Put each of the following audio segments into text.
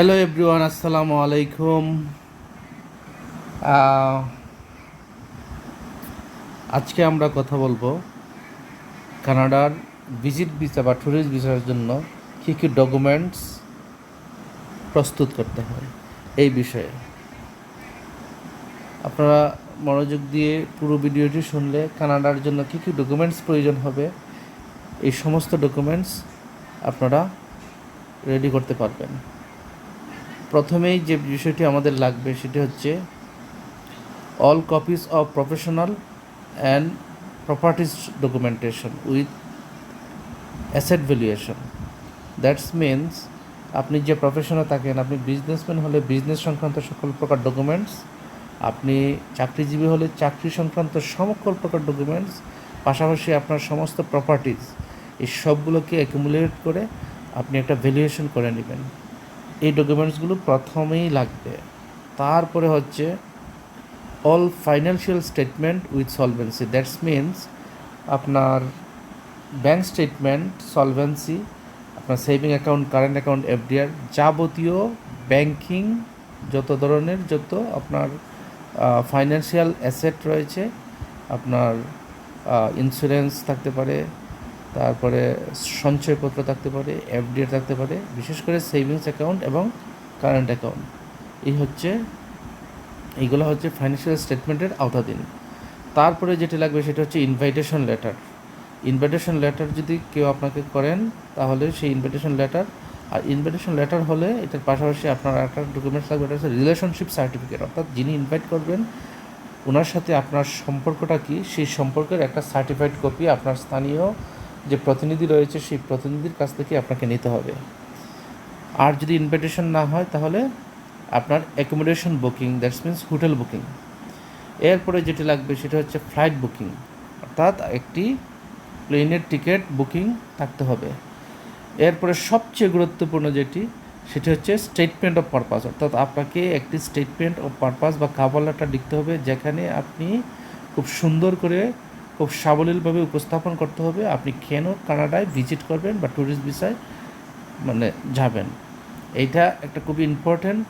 Hello everyone আসসালামু আলাইকুম আজকে আমরা কথা বলব কানাডার ভিজিট ভিসা বা ট্যুরিস্ট ভিসার জন্য কী কী ডকুমেন্টস প্রস্তুত করতে হয় এই বিষয়ে। আপনারা মনোযোগ দিয়ে পুরো ভিডিওটি শুনলে কানাডার জন্য কী কী ডকুমেন্টস প্রয়োজন হবে, এই সমস্ত ডকুমেন্টস আপনারা রেডি করতে পারবেন। প্রথমেই যে বিষয়টি আমাদের লাগবে সেটি হচ্ছে all copies of professional and properties documentation with asset valuation that's means আপনি যে প্রফেশনে থাকেন, আপনি বিজনেসম্যান হলে বিজনেস সংক্রান্ত সকল প্রকার ডকুমেন্টস আপনি চাকরিজীবী হলে চাকরি সংক্রান্ত সকল প্রকার ডকুমেন্টস পাশাপাশি আপনার সমস্ত প্রপার্টিজ এই সবগুলোকে অ্যাকুমুলেট করে আপনি একটা ভ্যালুয়েশন করে নেবেন। এই ডকুমেন্টসগুলো প্রথমেই লাগবে। তারপরে হচ্ছে all financial statement with solvency that's means আপনার ব্যাঙ্ক স্টেটমেন্ট সলভেন্সি আপনার saving account current account FDR যাবতীয় ব্যাংকিং যত ধরনের, যত আপনার ফাইন্যান্সিয়াল অ্যাসেট রয়েছে, আপনার ইন্স্যুরেন্স থাকতে পারে তারপরে সঞ্চয়পত্র থাকতে পারে এফডিআর থাকতে পারে, বিশেষ করে সেভিংস অ্যাকাউন্ট এবং কারেন্ট অ্যাকাউন্ট এই হচ্ছে, এইগুলো হচ্ছে ফাইন্যান্সিয়াল স্টেটমেন্টের আওতাধীন। তারপরে যেটি লাগবে সেটা হচ্ছে ইনভাইটেশন লেটার ইনভাইটেশন লেটার যদি কেউ আপনাকে করেন, তাহলে সেই ইনভাইটেশন লেটার আর ইনভাইটেশন লেটার হলে এটার পাশাপাশি আপনার একটা ডকুমেন্টস লাগবে, এটা হচ্ছে রিলেশনশিপ সার্টিফিকেট অর্থাৎ যিনি ইনভাইট করবেন ওনার সাথে আপনার সম্পর্কটা কি, সেই সম্পর্কের একটা সার্টিফাইড কপি আপনার স্থানীয় যে প্রতিনিধি রয়েছে, সেই প্রতিনিধির কাছ থেকে আপনাকে নিতে হবে। আর যদি ইনভিটেশন না হয়, তাহলে আপনার accommodation booking that's means hotel booking এরপরে যেটি লাগবে, সেটা হচ্ছে ফ্লাইট বুকিং অর্থাৎ একটি প্লেনের টিকিট বুকিং থাকতে হবে। এরপরে সবচেয়ে গুরুত্বপূর্ণ যেটি, সেটি হচ্ছে স্টেটমেন্ট অফ পারপাস অর্থাৎ আপনাকে একটি স্টেটমেন্ট অফ পারপাস বা কাভার লেটার লিখতে হবে, যেখানে আপনি খুব সুন্দর করে খুব সাবলীলভাবে উপস্থাপন করতে হবে। আপনি কেন কানাডায় ভিজিট করবেন বা ট্যুরিস্ট ভিসায় মানে যাবেন? এইটা একটা খুবই ইম্পর্ট্যান্ট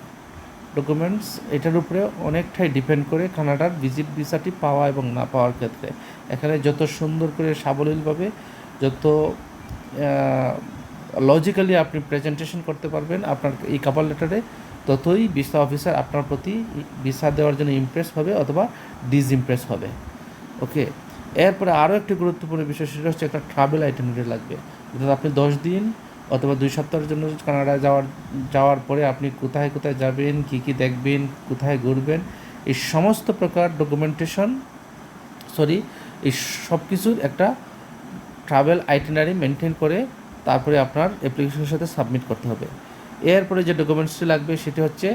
ডকুমেন্টস এটার উপরে অনেকটাই ডিপেন্ড করে কানাডার ভিজিট ভিসাটি পাওয়া এবং না পাওয়ার ক্ষেত্রে। এখানে যত সুন্দর করে সাবলীলভাবে, যত লজিক্যালি আপনি প্রেজেন্টেশন করতে পারবেন, আপনার এই কাপার লেটারে ততই ভিসা অফিসার আপনার প্রতি ভিসা দেওয়ার জন্য ইমপ্রেস হবে অথবা ডিসইমপ্রেস হবে। ওকে এরপরে আরও একটি গুরুত্বপূর্ণ বিষয় সেটা হচ্ছে একটা ট্রাভেল আইটেনারি লাগবে। অর্থাৎ আপনি দশ দিন অথবা দুই সপ্তাহের জন্য কানাডায় যাওয়ার যাওয়ার পরে আপনি কোথায় কোথায় যাবেন, কী কী দেখবেন, কোথায় ঘুরবেন, এই সমস্ত প্রকার ডকুমেন্টেশন সরি এই সব কিছুর একটা ট্রাভেল আইটেনারি মেনটেন করে তারপরে আপনার অ্যাপ্লিকেশনের সাথে সাবমিট করতে হবে। এরপরে যে ডকুমেন্টসটি লাগবে সেটি হচ্ছে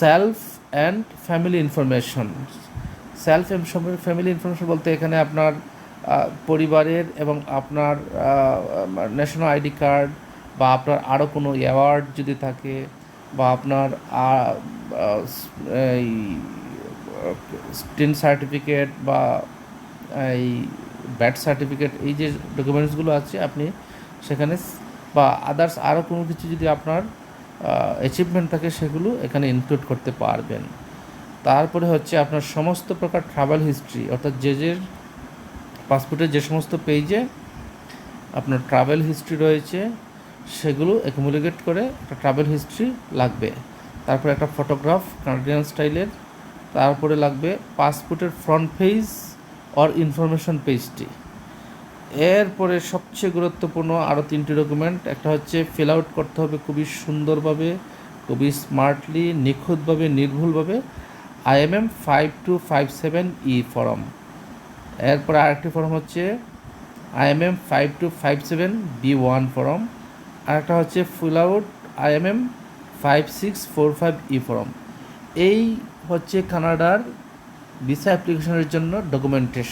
self and family information self family information বলতে এখানে আপনার পরিবারের এবং আপনার ন্যাশনাল আইডি কার্ড বা আপনার আরও কোনো অ্যাওয়ার্ড যদি থাকে বা আপনার এই স্টিন সার্টিফিকেট বা, এই ব্যাট সার্টিফিকেট এই যে ডকুমেন্টসগুলো আছে আপনি সেখানে বা আদার্স আরও কোনো কিছু যদি আপনার অ্যাচিভমেন্ট থাকে সেগুলো এখানে ইনক্লুড করতে পারবেন। তারপরে হচ্ছে আপনার সমস্ত প্রকার ট্রাভেল হিস্ট্রি অর্থাৎ যে যে পাসপোর্টের যে সমস্ত পেজে আপনার ট্রাভেল হিস্ট্রি রয়েছে, সেগুলো অ্যাকুমুলেট করে একটা ট্রাভেল হিস্ট্রি লাগবে। তারপরে একটা ফটোগ্রাফ কানাডিয়ান স্টাইলের তারপরে লাগবে পাসপোর্টের ফ্রন্ট পেজ অর ইনফরমেশন পেজটি এরপরে সবচেয়ে গুরুত্বপূর্ণ আরও তিনটি ডকুমেন্ট একটা হচ্ছে ফিল আউট করতে হবে খুবই সুন্দরভাবে, খুবই স্মার্টলি নিখুঁতভাবে, নির্ভুলভাবে। IMM five two five seven E form এরপরে আরেকটি ফর্ম হচ্ছে IMM five two five seven B one form আরেকটা হচ্ছে fill out IMM five six four five E form এই হচ্ছে কানাডার ভিসা অ্যাপ্লিকেশনের জন্য ডকুমেন্টেশন